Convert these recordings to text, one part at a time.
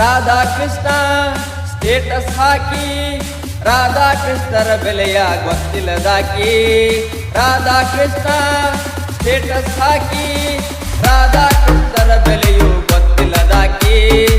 Radha Krishna status ಹಾಕಿ. ರಾಧಾ ಕೃಷ್ಣರ ಬೆಲೆಯ ಗೊತ್ತಿಲ್ಲದಾಕಿ. ರಾಧಾ ಕೃಷ್ಣ ಸ್ಟೇಟಸ್ ಹಾಕಿ. ರಾಧಾ ಕೃಷ್ಣರ ಬೆಲೆಯು ಗೊತ್ತಿಲ್ಲದಾಕಿ.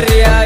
María.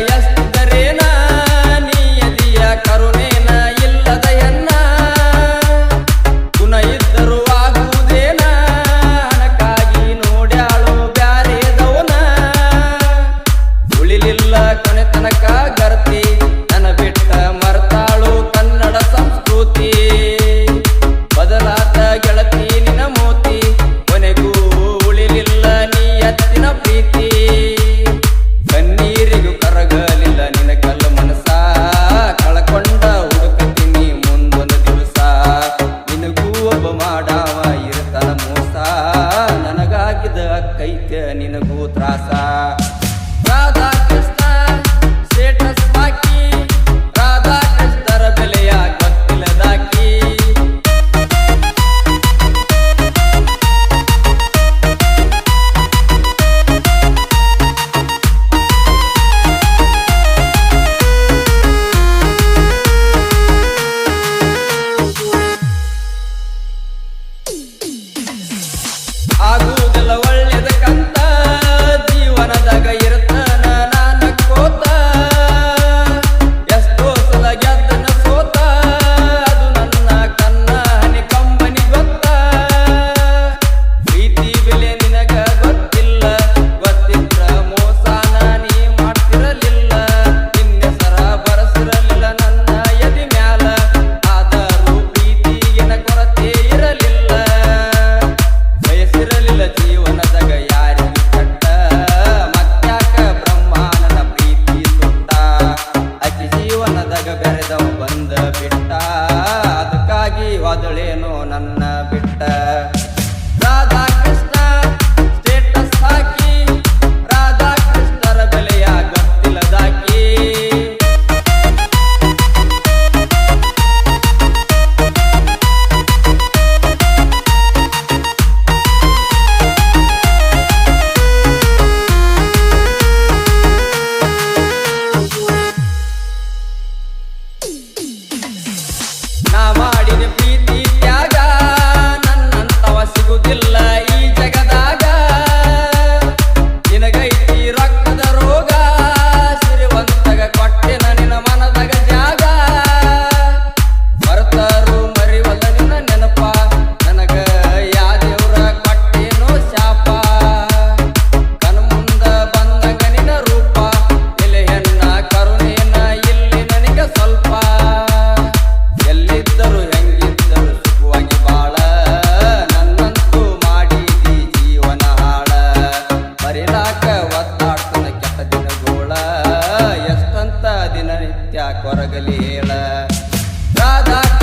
ಬಂದ ಬಿಟ್ಟ. ಅದಕ್ಕಾಗಿ ಒದಳೇನು ನನ್ನ ಕೊರಗಲಿ ಹೇಳ. ರಾಧಾ